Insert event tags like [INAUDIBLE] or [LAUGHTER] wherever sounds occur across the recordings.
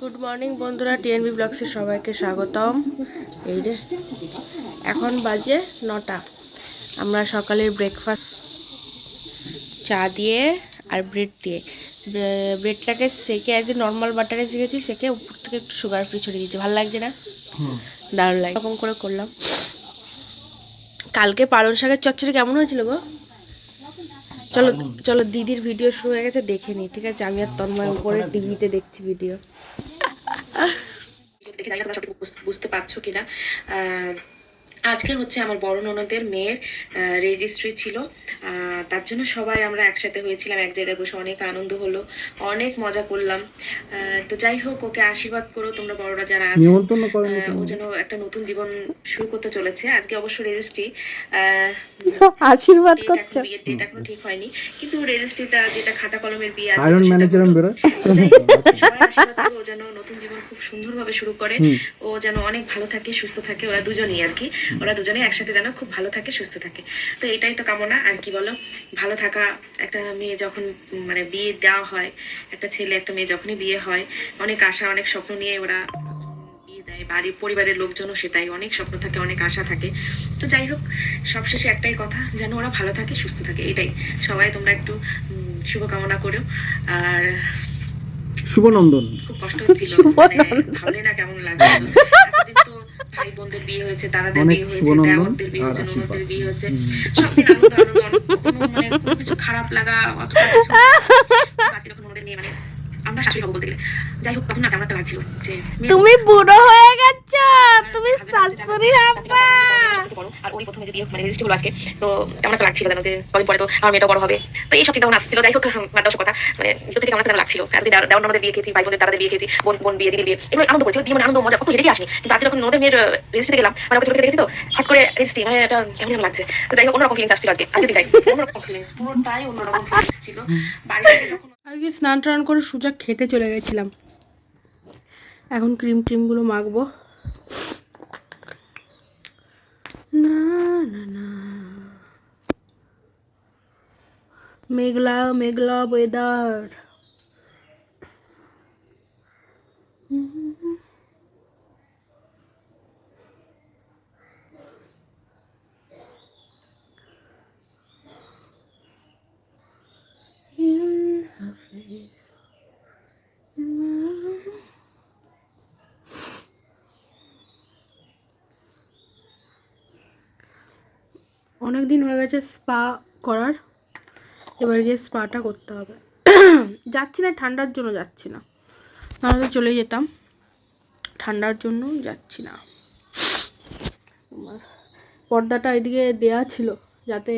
Good morning বন্ধুরা TNB ব্লগসে সবাইকে স্বাগতম। এই রে এখন বাজে নটা। আমরা সকালের ব্রেকফাস্ট চা দিয়ে আর ব্রেড দিয়ে। ব্রেডটাকে সেকে একদিন নর্মাল বাটারে শিখেছি সেকে উপর থেকে একটু সুগার ফ্রি ছড়িয়ে দিয়েছি। ভালো লাগছে না? দারুণ লাগে এরকম করে করলাম। কালকে পালং শাকের চচ্চড়ি কেমন হয়েছিল গো? চলো চলো দিদির ভিডিও শুরু হয়ে গেছে দেখে নি ঠিক আছে? আমি আর তন্ময় উপরে টিভিতে দেখছি ভিডিও দেখে জানি না তোমরা সঠিক বুঝ- বুঝতে পারছ কিনা। আজকে হচ্ছে আমার বড় ননদের মেয়ের রেজিস্ট্রি ছিল। আহ, তার জন্য সবাই আমরা একসাথে হয়েছিলাম এক জায়গায় বসে অনেক আনন্দ হলো অনেক মজা করলাম। আহ, তো যাই হোক ওকে আশীর্বাদ করো তোমরা বড়রা যারা আছো। ও যেন একটা নতুন জীবন শুরু করতে চলেছে। আজকে অবশ্য রেজিস্ট্রি আশীর্বাদ এখন বিয়ের ডেট এখনও ঠিক হয়নি কিন্তু রেজিস্ট্রিটা যেটা খাতা কলমের বিয়ে আছে আয়রন ম্যানেজার হলো। বেরোয়। যাই হোক, সবাই আশীর্বাদ করো, ও যেন নতুন জীবন খুব সুন্দরভাবে শুরু করে। ও যেন অনেক ভালো থাকে সুস্থ থাকে ওরা দুজনেই আর কি। [LAUGHS] ওরা দুজনে একসাথে যেন খুব ভালো থাকে সুস্থ থাকে। তো এটাই তো কামনা আর কি বলো? ভালো থাকা একটা মেয়ে যখন মানে বিয়ে দেওয়া হয় একটা ছেলে একটা মেয়ে যখনই বিয়ে হয় অনেক আশা অনেক স্বপ্ন নিয়ে ওরা বিয়ে দেয়। বাড়ির পরিবারের লোকজনও সেটাই অনেক স্বপ্ন থাকে অনেক আশা থাকে। তো যাই হোক সবশেষে একটাই কথা যেন ওরা ভালো থাকে সুস্থ থাকে এটাই। সবাই তোমরা একটু শুভকামনা করো আর শুভনন্দন। খুব কষ্ট হচ্ছিল। [LAUGHS] মানে ভাবলে না কেমন লাগছিল তো ভাই বোনদের বিয়ে হয়েছে দাদাদের বিয়ে হয়েছে দেওয়ারদের বিয়ে হয়েছে আশীর্বাদ। বিয়ে হয়েছে সব দিন আনন্দ আনন্দ। মানে কিছু খারাপ লাগা অতটা কিছু বাকি যখন ননদের নিয়ে মানে আমরা শাশুড়ি হব বলতে গেলে। যাই হোক তখন না কেমন একটা লাগছিল যে তুমি বুড়ো হয়ে গেছো। তুমি শাশুড়ি জানো, হবে আর ওরই প্রথমে যে বিয়ে মানে রেজিস্ট্রি হলো আজকে তো কেমন একটা লাগছিল যেন যে কদিন পরে তো আমার মেয়েটা বড় হবে। তো এই সব চিন্তা ভাবনা আসছিল যাই হোক বাদ দাও কথা মানে ভিতর থেকে কেমন একটা লাগছিল। এতদিন দেওয়ার বিয়ে খেয়েছি ভাই বোনদের দাদাদের বিয়ে খেয়েছি বোন বোন বিয়ে দিদির বিয়ে এগুলো আনন্দ করেছি বিয়ে মানে আনন্দ মজা কত আসনি। কিন্তু আজকে যখন ননদের মেয়ের রেজিস্ট্রি গেলাম মানে ওকে ছোট দেখেছি তো হট করে রেজিস্ট্রি মানে এটা কেমন যেন লাগছে। তো যাই হোক অন্যরকম ফিলিংস আসছিল আজকে। অন্যরকম ফিলিংস পুরোটাই অন্যরকম [LAUGHS] ফিলিংস ছিল। বাড়ি থেকে যখন আজকে স্নান টান করে সোজা খেতে চলে গেছিলাম। এখন ক্রিম ট্রিমগুলো মাখবো। না না না। মেঘলা মেঘলা ওয়েদার দিন হয়ে গেছে স্পা করার, এবার গিয়ে স্পাটা করতে হবে। যাচ্ছি না, ঠান্ডার জন্য যাচ্ছি না। নাহলে চলে যেতাম। ঠান্ডার জন্য যাচ্ছি না। পর্দাটা এদিকে দেয়া ছিল, যাতে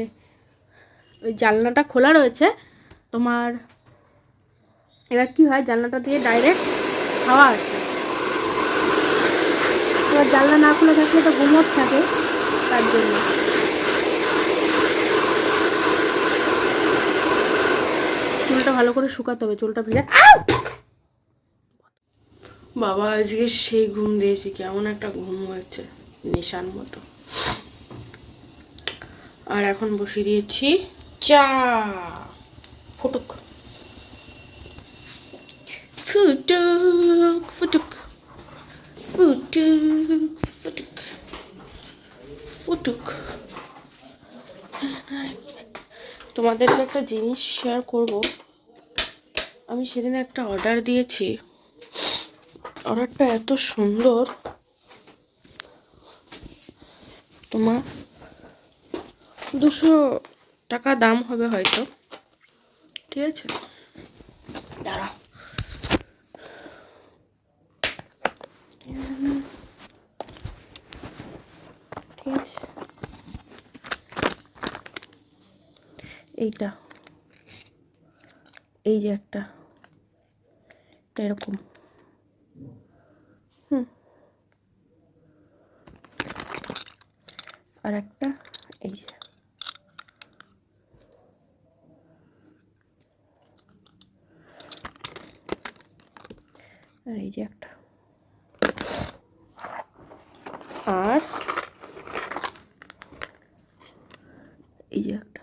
ওই জানলাটা খোলা রয়েছে। তোমার, এবার কি হয়, জানলাটা দিয়ে ডাইরেক্ট হাওয়া আসে। এবার জানলা না খুলে থাকলে তো গুমট থাকে, তার জন্য। চুলটা ভালো করে শুকাতে হবে, চুলটা ভেজে। বাবা, আজকে সেই ঘুম দিয়েছি, কেমন একটা ঘুম হয়েছে নেশার মতো। আর এখন বসিয়ে দিয়েছি চা। ফুটুক। ফুটুক ফুটুক। ফুটুক ফুটুক। ফুটুক। তোমাদেরকে একটা জিনিস শেয়ার করব। আমি সেদিন একটা অর্ডার দিয়েছি। অর্ডারটা এত সুন্দর। তোমার দুশো টাকা দাম হবে হয়তো। ঠিক আছে দাঁড়া ঠিক আছে এইটা। এই যে একটা। এরকম হুম আর একটা এই যে আর এই যে একটা আর এই যে একটা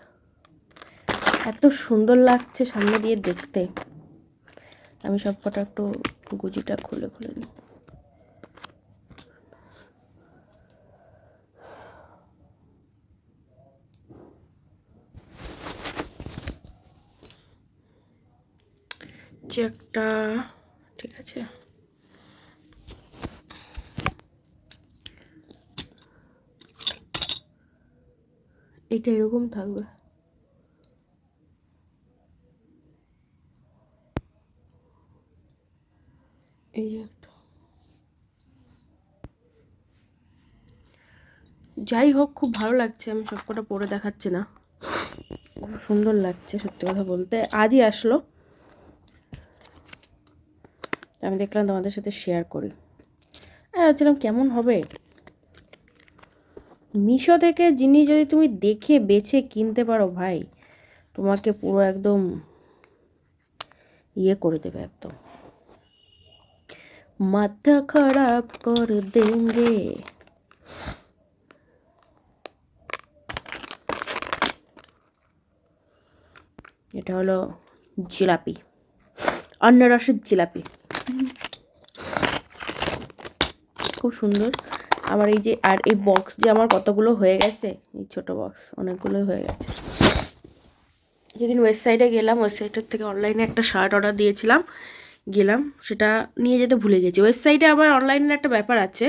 এত সুন্দর লাগছে সামনে দিয়ে দেখতে। আমি সব কটা একটু গুজিটা খুলে খুলে নিই। চেকটা ঠিক আছে। এটা এরকম থাকবে এই যে একটা যাই হোক, খুব ভালো লাগছে। আমি সবকটা পরে দেখাচ্ছি না। খুব সুন্দর লাগছে সত্যি কথা বলতে। আজই আসলো। আমি দেখলাম তোমাদের সাথে শেয়ার করি। হ্যাঁ ভাবছিলাম, কেমন হবে? মিশো থেকে জিনিস যদি তুমি দেখে, বেছে কিনতে পারো ভাই, তোমাকে পুরো একদম ইয়ে করে দেবে একদম। মাথা খারাপ করে দেঙ্গে। এটা হলো জিলাপি অন্নরসের জিলাপি। খুব সুন্দর। আমার এই যে, আর এই বক্স যে আমার কতগুলো হয়ে গেছে, এই ছোট বক্স অনেকগুলোই হয়ে গেছে। যেদিন ওয়েবসাইটে গেলাম ওয়েবসাইটের থেকে অনলাইনে একটা শার্ট অর্ডার দিয়েছিলাম। গেলাম, সেটা নিয়ে যেতে ভুলে গেছি। ওয়েবসাইটে আবার অনলাইনের একটা ব্যাপার আছে।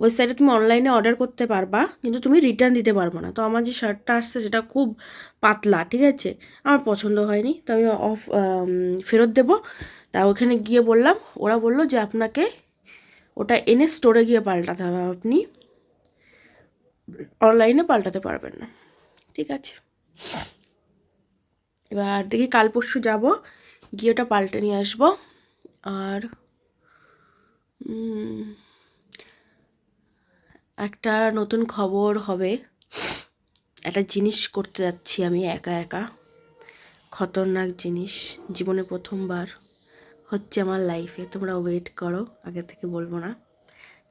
ওয়েবসাইটে তুমি অনলাইনে অর্ডার করতে পারবা, কিন্তু তুমি রিটার্ন দিতে পারব না। তো আমার যে শার্টটা আসছে, সেটা খুব পাতলা, ঠিক আছে? আমার পছন্দ হয়নি, তো আমি অফ ফেরত দেবো। তা ওখানে গিয়ে বললাম, ওরা বলল যে আপনাকে ওটা এনে স্টোরে গিয়ে পাল্টাতে হবে। আপনি অনলাইনে পাল্টাতে পারবেন না, ঠিক আছে? এবার দেখি কাল পরশু যাব, গিয়ে ওটা পাল্টে নিয়ে আসব। আর একটা নতুন খবর হবে। একটা জিনিস করতে যাচ্ছি আমি একা একা। খতরনাক জিনিস। জীবনে প্রথমবার হচ্ছে আমার লাইফে তোমরা ওয়েট করো, আগে থেকে বলব না।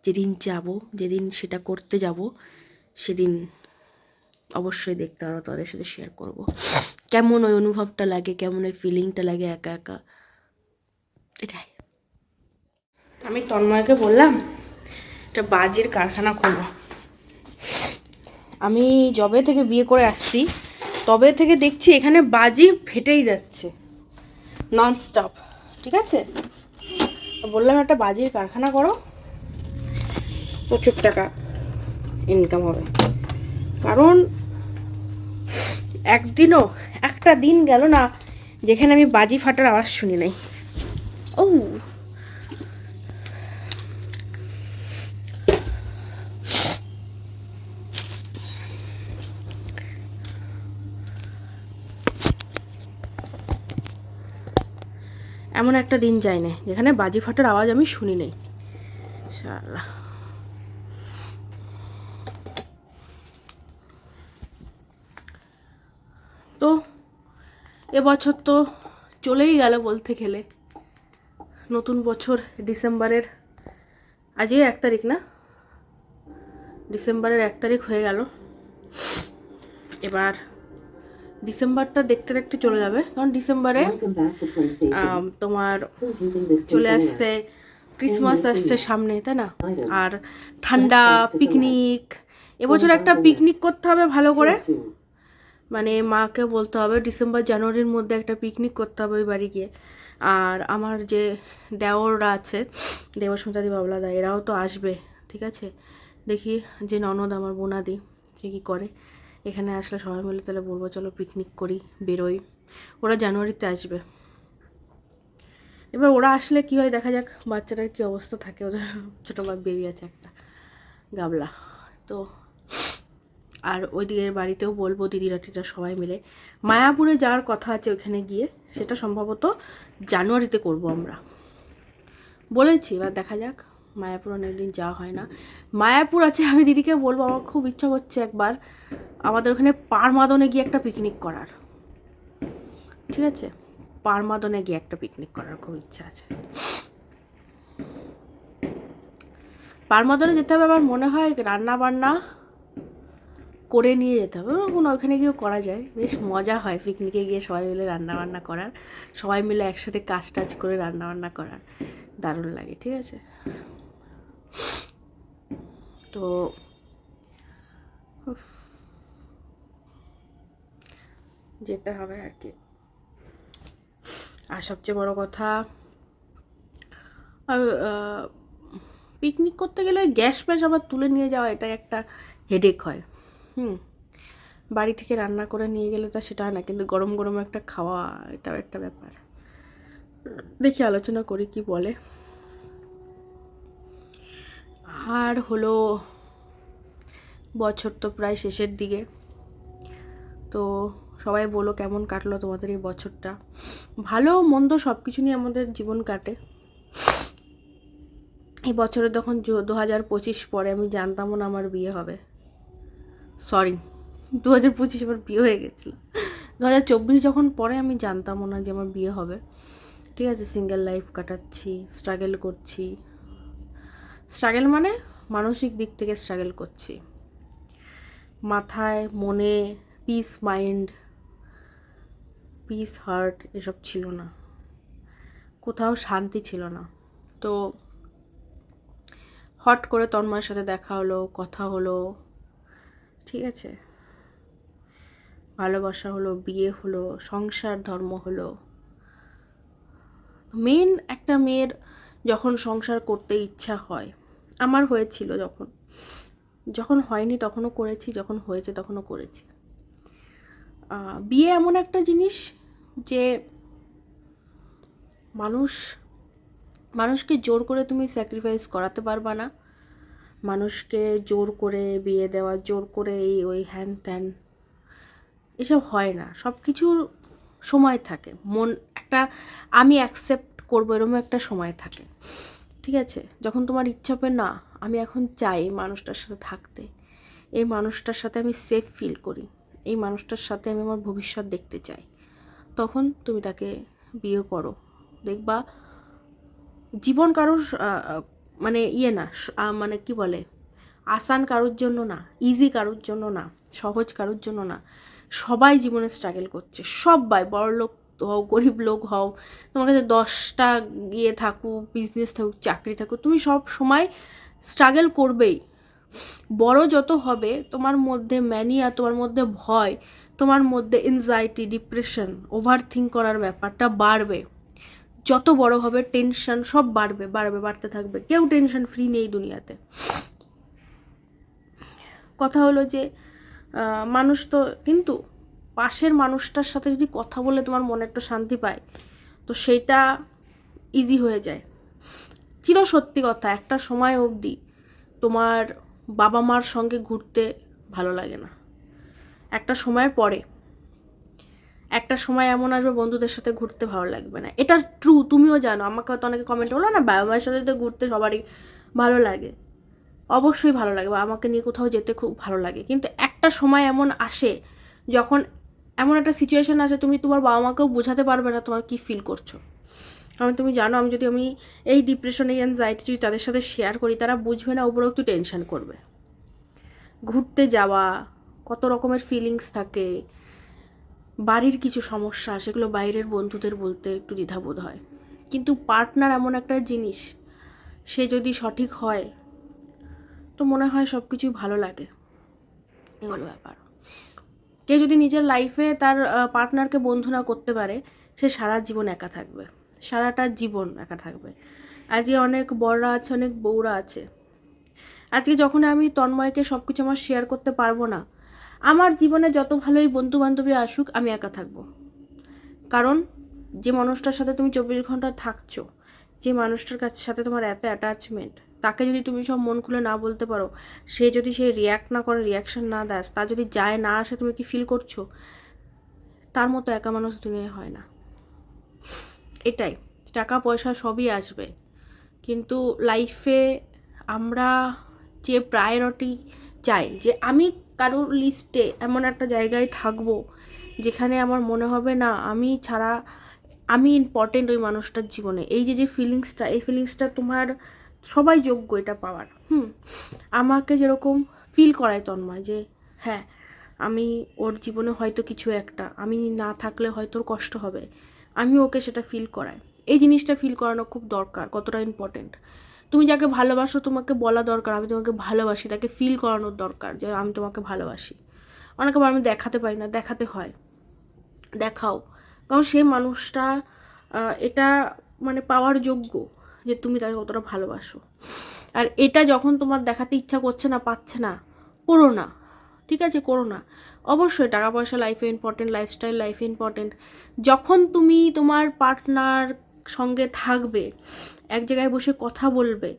যেদিন যাব, যেদিন সেটা করতে যাব, সেদিন অবশ্যই দেখতে পারো তাদের সাথে শেয়ার করব। কেমন ওই অনুভবটা লাগে? কেমন ওই ফিলিংটা লাগে একা একা? এটাই। আমি তন্ময়কে বললাম, একটা বাজির কারখানা খুলবো আমি জবে থেকে বিয়ে করে আসছি, তবে থেকে দেখছি এখানে বাজি ফেটেই যাচ্ছে। নন স্টপ ঠিক আছে? বললাম, একটা বাজির কারখানা করো প্রচুর টাকা ইনকাম হবে। কারণ একদিনও, একটা দিন গেল না, যেখানে আমি বাজি ফাটার আওয়াজ শুনি নাই। ও এমন একটা দিন যায় না যেখানে বাজি ফাটার আওয়াজ আমি শুনি নাই। শালা তো এবছর তো চলেই গেল বলতে গেলে। নতুন বছর ডিসেম্বরের আজই এক তারিখ না? ডিসেম্বরের এক তারিখ হয়ে গেল। এবার ডিসেম্বরটা দেখতে দেখতে চলে যাবে। কারণ ডিসেম্বরে তোমার চলে আসছে ক্রিসমাস আসছে সামনে তাই না? আর ঠান্ডা পিকনিক এবছর একটা পিকনিক করতে হবে ভালো করে। মানে মাকে বলতে হবে ডিসেম্বর জানুয়ারির মধ্যে একটা পিকনিক করতে হবে ওই বাড়ি গিয়ে। আর আমার যে দেওররা আছে, দেবস্মিতাদি, বাবলাদা, এরাও তো আসবে, ঠিক আছে? দেখি যে ননদ আমার বোনাদি, সে কী করে? এখানে আসলে সবাই মিলে তাহলে বলব, চলো পিকনিক করি, বেরোই। ওরা জানুয়ারিতে আসবে। এবার ওরা আসলে কি হয়, দেখা যাক, বাচ্চাটার কি অবস্থা থাকে, ওদের ছোটো বেবি আছে একটা, গাবলা। তো আর ওই দিকের বাড়িতেও বলব দিদিরা টিরা সবাই মিলে। মায়াপুরে যাওয়ার কথা আছে ওখানে গিয়ে, সেটা সম্ভবত জানুয়ারিতে করব আমরা। বলেছি, এবার দেখা যাক, মায়াপুর অনেকদিন যাওয়া হয় না। মায়াপুর আছে, আমি দিদিকে বলব, আমার খুব ইচ্ছা করছে একবার আমাদের ওখানে পারমাদনে গিয়ে একটা পিকনিক করার। ঠিক আছে? পারমাদনে গিয়ে একটা পিকনিক করার খুব ইচ্ছা আছে। পারমাদনে যেতে হবে আমার মনে হয় রান্না বান্না করে নিয়ে যেতে হবে। কোনো ওখানে গিয়েও করা যায়। বেশ মজা হয় পিকনিকে গিয়ে সবাই মিলে রান্না বান্না করার। সবাই মিলে একসাথে কাজ টাজ করে রান্না বান্না করার। দারুণ লাগে, ঠিক আছে? তো যেতে হবে আর কি। আর সবচেয়ে বড় কথা পিকনিক করতে গেলে গ্যাস ফ্যাস আবার তুলে নিয়ে যাওয়া এটা একটা হেডেক হয়। হুম। বাড়ি থেকে রান্না করে নিয়ে গেলে তো সেটা হয় না, কিন্তু গরম গরম একটা খাওয়া, এটাও একটা ব্যাপার। দেখি আলোচনা করি কি বলে। আর হলো, বছর তো প্রায় শেষের দিকে। তো সবাই বলো কেমন কাটলো তোমাদের এই বছরটা? ভালো, মন্দ সব কিছু নিয়ে আমাদের জীবন কাটে। এই বছরে তখন দু হাজার পঁচিশ পরে আমি জানতামও না আমার বিয়ে হবে। সরি দু হাজার পঁচিশ আমার বিয়ে হয়ে গেছিল। দু হাজার চব্বিশ যখন পরে আমি জানতামও না যে আমার বিয়ে হবে। ঠিক আছে সিঙ্গেল লাইফ কাটাচ্ছি স্ট্রাগল করছি। স্ট্রাগল মানে মানসিক দিক থেকে স্ট্রাগল করছি। মাথায়, মনে পিস মাইন্ড পিস হার্ট এসব ছিল না। কোথাও শান্তি ছিল না। তো হট করে তন্ময়ের সাথে দেখা হলো, কথা হলো ঠিক আছে? ভালোবাসা হলো, বিয়ে হলো, সংসার, ধর্ম হলো। মেন একটা মেয়ের যখন সংসার করতে ইচ্ছা হয়, আমার হয়েছিল যখন। যখন হয়নি তখনও করেছি, যখন হয়েছে তখনও করেছি। বিয়ে এমন একটা জিনিস যে মানুষ, মানুষকে জোর করে তুমি স্যাক্রিফাইস করাতে পারবা না। মানুষকে জোর করে বিয়ে দেওয়া, জোর করে এই ওই হ্যান ত্যান, এসব হয় না। সব কিছুর সময় থাকে। মন, একটা, আমি অ্যাকসেপ্ট করব এরকম একটা সময় থাকে। ঠিক আছে? যখন তোমার ইচ্ছা হবে, না, আমি এখন চাই এই মানুষটার সাথে থাকতে। এই মানুষটার সাথে আমি সেফ ফিল করি। এই মানুষটার সাথে আমি আমার ভবিষ্যৎ দেখতে চাই। তখন তুমি তাকে বিয়ে করো। দেখবা, জীবন কারোর মানে ইয়ে না মানে কি বলে? আসান কারোর জন্য না ইজি কারোর জন্য না, সহজ কারোর জন্য না, সবাই জীবনে স্ট্রাগল করছে সবাই বড় লোক হও, গরিব লোক হও, তোমার কাছে দশটা গিয়ে থাকুক বিজনেস থাকুক, চাকরি থাকুক, তুমি সব সময় স্ট্রাগল করবেই। বড় যত হবে, তোমার মধ্যে ম্যানিয়া তোমার মধ্যে ভয়, তোমার মধ্যে এনজাইটি ডিপ্রেশন ওভার থিঙ্ক করার ব্যাপারটা বাড়বে। যত বড় হবে টেনশন সব বাড়বে বাড়বে, বাড়তে থাকবে। কেউ টেনশন ফ্রি নেই দুনিয়াতে। কথা হলো যে মানুষ তো, কিন্তু পাশের মানুষটার সাথে যদি কথা বলে তোমার মনে একটু শান্তি পায়, তো সেইটা ইজি হয়ে যায়। চির সত্যি কথা, একটা সময় অবধি তোমার বাবা মার সঙ্গে ঘুরতে ভালো লাগে না। একটা সময়ের পরে। একটা সময় এমন আসবে বন্ধুদের সাথে ঘুরতে ভালো লাগবে না। এটা ট্রু তুমিও জানো। আমাকে হয়তো অনেকে কমেন্ট হলো না, বাবা মায়ের সাথে তো ঘুরতে সবারই ভালো লাগে। অবশ্যই ভালো লাগে, বা আমাকে নিয়ে কোথাও যেতে খুব ভালো লাগে। কিন্তু একটা সময় এমন আসে যখন এমন একটা সিচুয়েশন আসে, তুমি তোমার বাবা মাকেও বোঝাতে পারবে না তোমার কি ফিল করছ। কারণ তুমি জানো, আমি যদি আমি এই ডিপ্রেশন এই অ্যাংজাইটি যদি তাদের সাথে শেয়ার করি, তারা বুঝবে না উপরোক্ত টেনশন করবে। ঘুরতে যাওয়া, কত রকমের ফিলিংস থাকে। বাড়ির কিছু সমস্যা, সেগুলো বাইরের বন্ধুদের বলতে একটু দ্বিধাবোধ হয়। কিন্তু পার্টনার এমন একটা জিনিস, সে যদি সঠিক হয়, তো মনে হয় সব কিছুই ভালো লাগে। এগুলো ব্যাপার। কেউ যদি নিজের লাইফে তার পার্টনারকে বন্ধু না করতে পারে, সে সারা জীবন একা থাকবে। সারাটা জীবন একা থাকবে। আজকে অনেক বড়রা আছে, অনেক বউরা আছে। আজকে যখন আমি তন্ময়কে সব কিছু আমার শেয়ার করতে পারব না আমার জীবনে যত ভালোই বন্ধু বান্ধবী আসুক, আমি একা থাকব। কারণ, যে মানুষটার সাথে তুমি চব্বিশ ঘণ্টা থাকছো, যে মানুষটার কাছে সাথে তোমার এত অ্যাটাচমেন্ট তাকে যদি তুমি সব মন খুলে না বলতে পারো, সে যদি সে রিয়াক্ট না করে রিয়াকশন না দেয়, তা যদি যায় না আসে, তুমি কি ফিল করছ? তার মতো একা মানুষ দুনিয়ায় হয় না। এটাই, টাকা, পয়সা সবই আসবে। কিন্তু লাইফে আমরা যে প্রায়োরিটি চাই, যে আমি কারোর লিস্টে এমন একটা জায়গায় থাকব যেখানে আমার মনে হবে, না, আমি ছাড়া, আমি ইম্পর্টেন্ট ওই মানুষটার জীবনে। এই যে যে ফিলিংসটা এই ফিলিংসটা তোমার সবাই যোগ্য এটা পাওয়ার। হুম? আমাকে যেরকম ফিল করায় তন্ময় যে হ্যাঁ আমি ওর জীবনে হয়তো কিছু একটা, আমি না থাকলে হয়তো ওর কষ্ট হবে। আমি ওকে সেটা ফিল করাই। এই জিনিসটা ফিল করানো খুব দরকার, কতটা ইম্পর্টেন্ট তুমি যাকে ভালোবাসো, তোমাকে বলা দরকার, আমি তোমাকে ভালোবাসি, তাকে ফিল করানোর দরকার যে আমি তোমাকে ভালোবাসি। অনেকে আমি দেখাতে পারি না, দেখাতে হয়। দেখাও। কারণ সেই মানুষটা এটা মানে পাওয়ার যোগ্য যে তুমি তাকে কতটা ভালোবাসো। আর এটা যখন তোমার দেখাতে ইচ্ছা করছে না, পাচ্ছে না, করো না। ঠিক আছে? করো না। অবশ্যই টাকা পয়সা লাইফে ইম্পর্টেন্ট লাইফস্টাইল লাইফে ইম্পর্টেন্ট যখন তুমি তোমার পার্টনার সঙ্গে থাকবে, এক জায়গায় বসে কথা বলবে,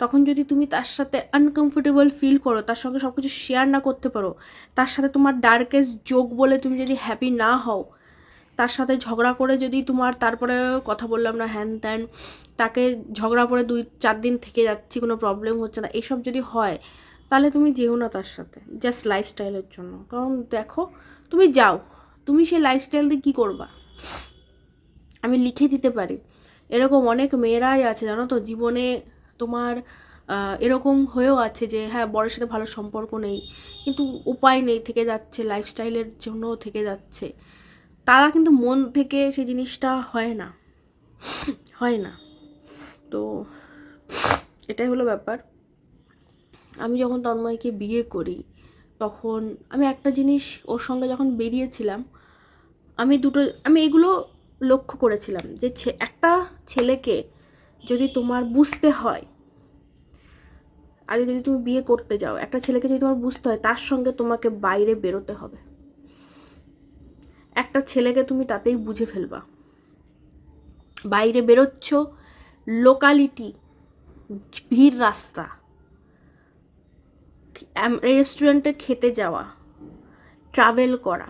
তখন যদি তুমি তার সাথে আনকমফোর্টেবল ফিল করো, তার সঙ্গে সব কিছু শেয়ার না করতে পারো, তার সাথে তোমার ডার্কেস্ট যোগ বলে তুমি যদি হ্যাপি না হও, তার সাথে ঝগড়া করে যদি তোমার তারপরে কথা বললাম না, হ্যান ত্যান, তাকে ঝগড়া করে দুই চার দিন থেকে যাচ্ছি, কোনো প্রবলেম হচ্ছে না, এসব যদি হয়, তাহলে তুমি যেও না তার সাথে জাস্ট লাইফস্টাইলের জন্য। কারণ দেখো, তুমি যাও, তুমি সেই লাইফস্টাইল দিয়ে কী করবা? আমি লিখে দিতে পারি। এরকম অনেক মেয়েরাই আছে, জানো তো? জীবনে তোমার এরকম হয়েও আছে যে হ্যাঁ বরের সাথে ভালো সম্পর্ক নেই, কিন্তু উপায় নেই, থেকে যাচ্ছে লাইফস্টাইলের জন্য থেকে যাচ্ছে। তারা কিন্তু মন থেকে সেই জিনিসটা হয় না হয় না। তো এটাই হলো ব্যাপার। আমি যখন তন্ময়কে বিয়ে করি, তখন আমি একটা জিনিস ওর সঙ্গে যখন বেরিয়েছিলাম, আমি দুটো, আমি এগুলো লক্ষ্য করেছিলাম যে একটা ছেলেকে যদি তোমার বুঝতে হয়, আগে যদি তুমি বিয়ে করতে যাও, একটা ছেলেকে যদি তোমার বুঝতে হয়, তার সঙ্গে তোমাকে বাইরে বেরোতে হবে। একটা ছেলেকে তুমি তাতেই বুঝে ফেলবা। বাইরে বেরোচ্ছ লোকালিটি ভিড় রাস্তা। রেস্টুরেন্টে খেতে যাওয়া ট্রাভেল করা।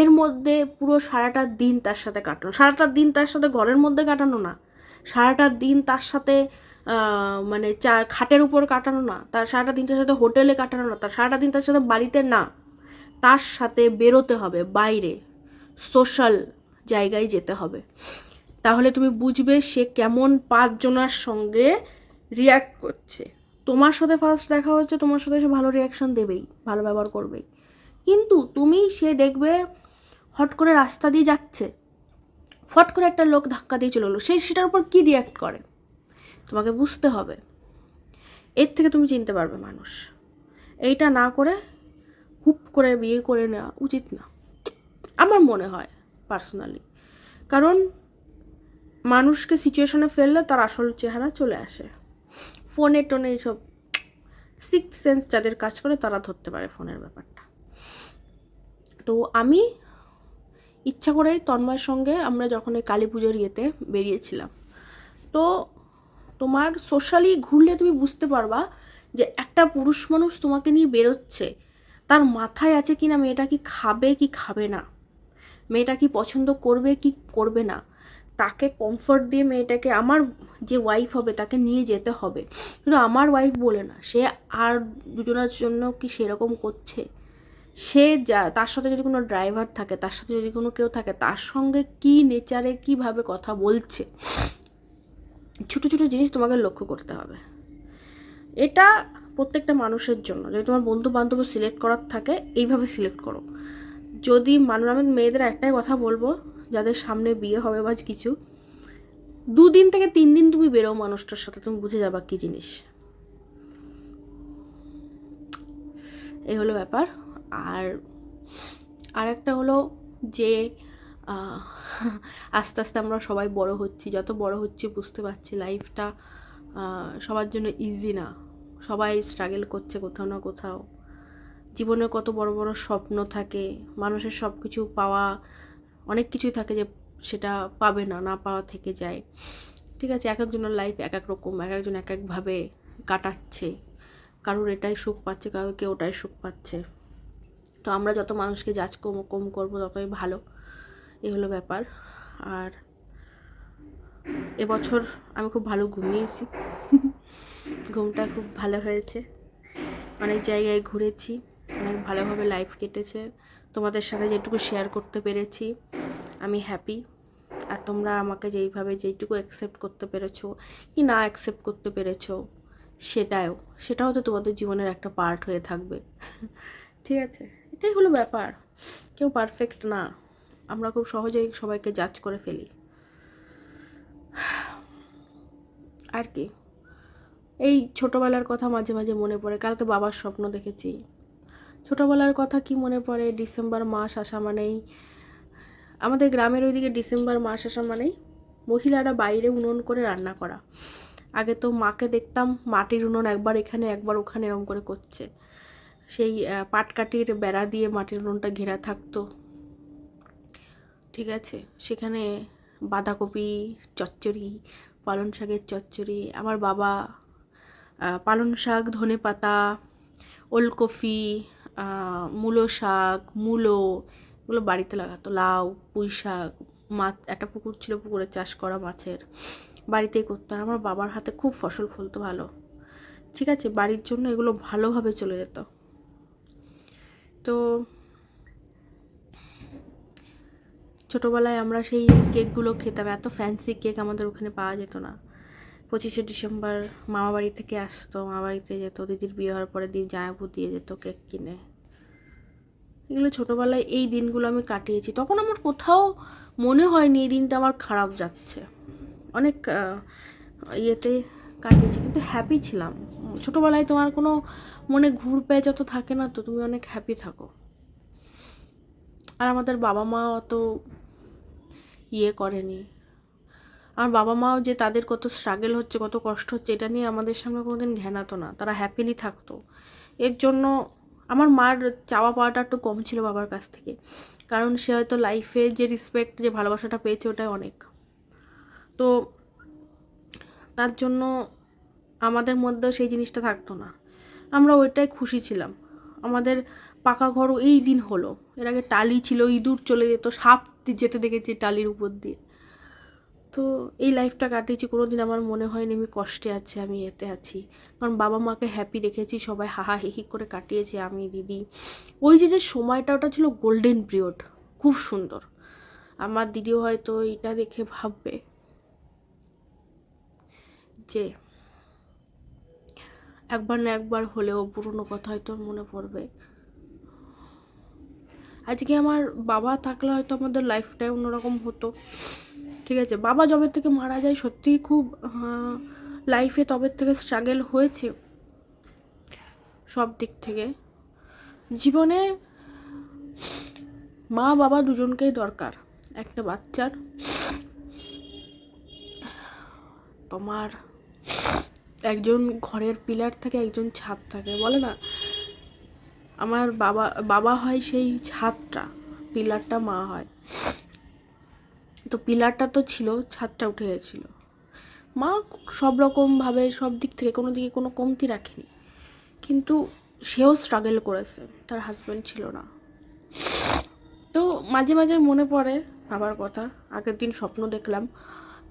এর মধ্যে পুরো সারাটা দিন তার সাথে কাটানো। সারাটা দিন তার সাথে ঘরের মধ্যে কাটানো না। সারাটা দিন তার সাথে মানে চা, খাটের উপর কাটানো না। তার সারাটা দিন তার সাথে হোটেলে কাটানো না। তার সারাটা দিন তার সাথে বাড়িতে না। তার সাথে বেরোতে হবে বাইরে। সোশ্যাল জায়গায় যেতে হবে। তাহলে তুমি বুঝবে সে কেমন পাঁচজনার সঙ্গে রিয়াক্ট করছে। তোমার সাথে ফার্স্ট দেখা হচ্ছে, তোমার সাথে সে ভালো রিয়াকশন দেবেই, ভালো ব্যবহার করবেই। কিন্তু তুমি সে দেখবে হট করে রাস্তা দিয়ে যাচ্ছে। ফট করে একটা লোক ধাক্কা দিয়ে চলে গেলো সে সেটার উপর কী রিয়াক্ট করে? তোমাকে বুঝতে হবে। এর থেকে তুমি চিনতে পারবে মানুষ। এইটা না করে হুপ করে বিয়ে করে নেওয়া উচিত না। আমার মনে হয় পার্সোনালি কারণ মানুষকে সিচুয়েশনে ফেললে তার আসল চেহারা চলে আসে। ফোনে টোনে এইসব সিক্স সেন্স যাদের কাজ করে তারা ধরতে পারে ফোনের ব্যাপারটা। তো আমি ইচ্ছা করেই তন্ময়ের সঙ্গে আমরা যখন এই কালী পুজোর ইয়েতে বেরিয়েছিলাম। তো তোমার সোশ্যালি ঘুরলে তুমি বুঝতে পারবা যে একটা পুরুষ মানুষ তোমাকে নিয়ে বেরোচ্ছে, তার মাথায় আছে কি না মেয়েটা কি খাবে কি খাবে না, মেয়েটা কি পছন্দ করবে কি করবে না, তাকে কমফর্ট দিয়ে মেয়েটাকে, আমার যে ওয়াইফ হবে তাকে নিয়ে যেতে হবে। কিন্তু আমার ওয়াইফ বলে না, সে আর দুজনের জন্য কি সেরকম করছে? সে যা, তার সাথে যদি কোনো ড্রাইভার থাকে, তার সাথে যদি কোনো কেউ থাকে, তার সঙ্গে কি নেচারে কীভাবে কথা বলছে? ছোটো ছোটো জিনিস তোমাকে লক্ষ্য করতে হবে। এটা প্রত্যেকটা মানুষের জন্য। যদি তোমার বন্ধু বান্ধব সিলেক্ট করার থাকে, এইভাবে সিলেক্ট করো। যদি মানুষ আমি মেয়েদের একটাই কথা বলব, যাদের সামনে বিয়ে হবে বা কিছু, দুদিন থেকে তিন দিন তুমি বেরো মানুষটার সাথে, তুমি বুঝে যাবা কি জিনিস। এই হলো ব্যাপার। আর আর একটা হলো যে আস্তে আস্তে আমরা সবাই বড় হচ্ছি। যত বড় হচ্ছি বুঝতে পারছি লাইফটা সবার জন্য ইজি না। সবাই স্ট্রাগল করছে কোথাও না কোথাও। জীবনে কত বড় বড় স্বপ্ন থাকে, মানুষের সব কিছু পাওয়া, অনেক কিছুই থাকে যে সেটা পাবে না না পাওয়া থেকে যায়। ঠিক আছে, এক একজনের লাইফ এক এক রকম, এক একজন এক একভাবে কাটাচ্ছে। কারোর এটাই সুখ পাচ্ছে কারও কেউ ওটাই সুখ পাচ্ছে। তো আমরা যত মানুষকে জাজ কম কম করব, ততই ভালো। এই হলো ব্যাপার। আর এবছর আমি খুব ভালো ঘুমিয়েছি। ঘুমটা খুব ভালো হয়েছে। অনেক জায়গায় ঘুরেছি, অনেক ভালোভাবে লাইফ কেটেছে। তোমাদের সাথে যেটুকু শেয়ার করতে পেরেছি, আমি হ্যাপি আর তোমরা আমাকে যেইভাবে, যেইটুকু অ্যাকসেপ্ট করতে পেরেছ কি না অ্যাকসেপ্ট করতে পেরেছ, সেটাও সেটাও তো তোমাদের জীবনের একটা পার্ট হয়ে থাকবে। ঠিক আছে? এটাই হলো ব্যাপার। কেউ পারফেক্ট না। আমরা খুব সহজেই সবাইকে জাজ করে ফেলি। আর কি? এই ছোটোবেলার কথা মাঝে মাঝে মনে পড়ে। কালকে বাবার স্বপ্ন দেখেছি। ছোটোবেলার কথা কি মনে পড়ে? ডিসেম্বর মাস আসা মানেই আমাদের গ্রামের ওইদিকে ডিসেম্বর মাস আসা মানেই মহিলারা বাইরে উনুন করে রান্না করা। আগে তো মাকে দেখতাম মাটির উনুন একবার এখানে, একবার ওখানে এরম করে করছে। সেই পাটকাঠির বেড়া দিয়ে মাটির উনুনটা ঘেরা থাকতো। ঠিক আছে? সেখানে বাঁধাকপি, চচ্চড়ি, পালং শাকের চচ্চড়ি, আমার বাবা পালং শাক, ধনে পাতা ওলকপি মূলো শাক, মূলো, এগুলো বাড়িতে লাগাতো। লাউ, পুঁই শাক, মাছ, একটা পুকুর ছিল, পুকুরে চাষ করা মাছের। বাড়িতেই করতো। আর আমার বাবার হাতে খুব ফসল ফলতো ভালো। ঠিক আছে? বাড়ির জন্য এগুলো ভালোভাবে চলে যেত। তো ছোটোবেলায় আমরা সেই কেকগুলো খেতাম। এত ফ্যান্সি কেক আমাদের ওখানে পাওয়া যেত না। পঁচিশে ডিসেম্বর মামা বাড়ি থেকে আসতো, মামা বাড়িতে যেত, দিদির বিয়ে হওয়ার পরে দিদি জায়াবু দিয়ে যেত কেক কিনে। এগুলো ছোটোবেলায় এই দিনগুলো আমি কাটিয়েছি। তখন আমার কোথাও মনে হয়নি এই দিনটা আমার খারাপ যাচ্ছে। অনেক ইয়েতে কাটিয়েছি, কিন্তু হ্যাপি ছিলাম। ছোটোবেলায় তোমার কোনো মনে ঘুর পেয়ে যত থাকে না, তো তুমি অনেক হ্যাপি থাকো। আর আমাদের বাবা মা অত ইয়ে করেনি। আর বাবা মাও যে তাদের কত স্ট্রাগল হচ্ছে, কত কষ্ট হচ্ছে, এটা নিয়ে আমাদের সামনে কোনোদিন ঘেনাতো না। তারা হ্যাপিলি থাকতো। এর জন্য আমার মার চাওয়া পাওয়াটা একটু কম ছিল বাবার কাছ থেকে। কারণ সে হয়তো লাইফে যে রেসপেক্ট যে ভালোবাসাটা পেয়েছে, ওটাই অনেক। তো তার জন্য আমাদের মধ্যেও সেই জিনিসটা থাকতো না। আমরা ওইটাই খুশি ছিলাম। আমাদের পাকা ঘরও এই দিন হলো। এর আগে টালি ছিল, ইঁদুর চলে যেত, সাপ যেতে দেখেছি টালির উপর দিয়ে। তো এই লাইফটা কাটিয়েছি। কোনো দিন আমার মনে হয়নি আমি কষ্টে আছি, আমি এতে আছি। কারণ বাবা মাকে হ্যাপি দেখেছি সবাই হাহা হিহি করে কাটিয়েছে, আমি, দিদি। ওই যে যে সময়টা, ওটা ছিল গোল্ডেন পিরিয়ড খুব সুন্দর। আমার দিদিও হয়তো এটা দেখে ভাববে। যে একবার না একবার হলেও পুরনো কথা হয়তো মনে পড়বে। আজকে আমার বাবা থাকলে হয়তো আমাদের লাইফটাই অন্যরকম হতো। ঠিক আছে, বাবা যবে থেকে মারা যায় সত্যিই খুব লাইফে তবে থেকে স্ট্রাগল হয়েছে সব দিক থেকে। জীবনে মা বাবা দুজনকেই দরকার, একটা বাচ্চার, তোমার একজন ঘরের পিলার থাকে, একজন ছাদ থাকে, বলে না? আমার বাবা বাবা হয় সেই ছাদটা, পিলারটা মা হয়। তো পিলারটা তো ছিল, ছাদটা উঠে গেছিল। মা সব রকমভাবে সব দিক থেকে, কোনো দিকে কোনো কমতি রাখেনি। কিন্তু সেও স্ট্রাগল করেছে, তার হাজব্যান্ড ছিল না। তো মাঝে মাঝে মনে পড়ে বাবার কথা, আগের দিন স্বপ্ন দেখলাম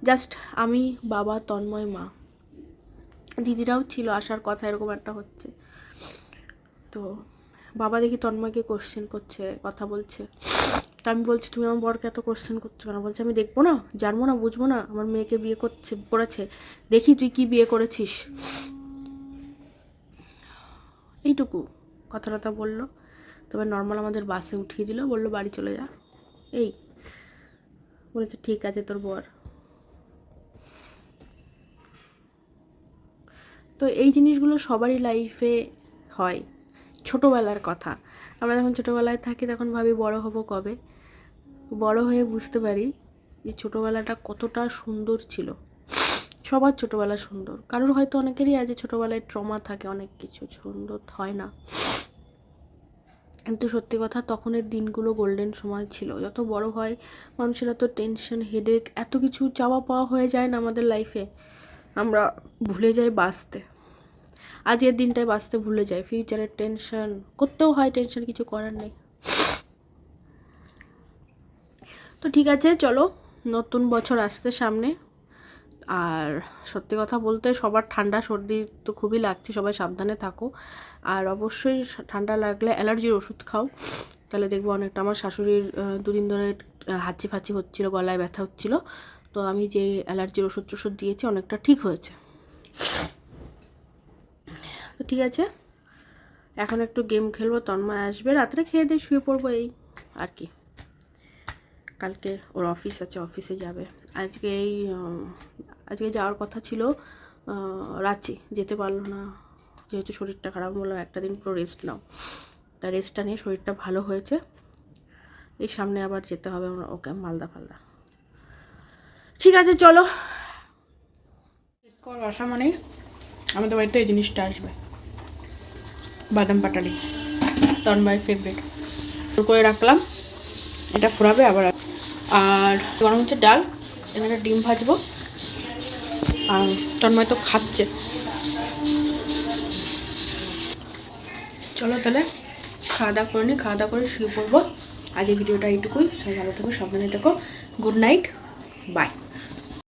জাস্ট আমি বাবা, তন্ময় মা। দিদিরাও ছিল, আসার কথা এরকম একটা হচ্ছে। তো বাবা দেখি তন্ময়কে কোশ্চেন করছে, কথা বলছে। তা আমি বলছি, তুমি আমার বরকে এত কোশ্চেন করছ কেন? বলছে, আমি দেখব না, জানব না, বুঝব না, আমার মেয়েকে বিয়ে করছে, করেছে। দেখি তুই কি বিয়ে করেছিস। এইটুকু কথা টথা বলল। তবে নর্মাল আমাদের বাসে উঠিয়ে দিল, বলল, বাড়ি চলে যা। এই, বলেছে, ঠিক আছে, তোর বর। তো এই জিনিসগুলো সবারই লাইফে হয়। ছোটোবেলার কথা। আমরা যখন ছোটোবেলায় থাকি তখন ভাবি বড় হব কবে? বড় হয়ে বুঝতে পারি যে ছোটোবেলাটা কতটা সুন্দর ছিল। সবার ছোটোবেলা সুন্দর। কারোর হয়তো অনেকেরই আছে ছোটোবেলায় ট্রমা থাকে, অনেক কিছু সুন্দর হয় না। কিন্তু সত্যি কথা তখনের দিনগুলো গোল্ডেন সময় ছিল। যত বড় হয় মানুষের এত টেনশন হেডেক এত কিছু চাওয়া পাওয়া হয়ে যায় না আমাদের লাইফে আমরা ভুলে যাই বাঁচতে। আজকের দিনটায় বাঁচতে ভুলে যায় ফিউচারের টেনশন করতেও হয় টেনশন কিছু করার নেই। তো ঠিক আছে, চলো, নতুন বছর আসছে সামনে। আর সত্যি কথা বলতে সবার ঠান্ডা সর্দি তো খুবই লাগছে, সবাই সাবধানে থাকো। আর অবশ্যই ঠান্ডা লাগলে অ্যালার্জির ওষুধ খাও। তাহলে দেখব অনেকটা আমার শাশুড়ির দুদিন ধরে হাঁচি ফাঁচি হচ্ছিল, গলায় ব্যথা হচ্ছিল। তো আমি যে অ্যালার্জির ওষুধ টষুধ দিয়েছি, অনেকটা ঠিক হয়েছে। তো ঠিক আছে? এখন একটু গেম খেলব, তন্ময় আসবে। রাত্রে খেয়ে দিয়ে শুয়ে পড়ব এই আর কি। কালকে ওর অফিস আছে অফিসে যাবে। আজকে এই আজকে যাওয়ার কথা ছিল রাঁচি। যেতে পারল না। যেহেতু শরীরটা খারাপ বললাম একটা দিন পুরো রেস্ট নাও। তা রেস্টটা নিয়ে শরীরটা ভালো হয়েছে। এই সামনে আবার যেতে হবে আমরা, ওকে মালদা ফালদা। ঠিক আছে, চলো। কর আসা মানেই আমাদের বাড়িতে এই জিনিসটা আসবে। বাদাম পাটালি। তন্ময় ফেভারিট করে রাখলাম। এটা ফোরাবে, আবার আর গরম হচ্ছে ডাল। এখানে ডিম ভাজবো। আর তন্ময় তো খাচ্ছে। চলো তাহলে খাওয়া দাওয়া করে নিই খাওয়া দাওয়া করে শুয়ে পড়ব। আজকে ভিডিওটা এইটুকুই। সবাই ভালো থেকো, সাবধানে থেকো। Good night bye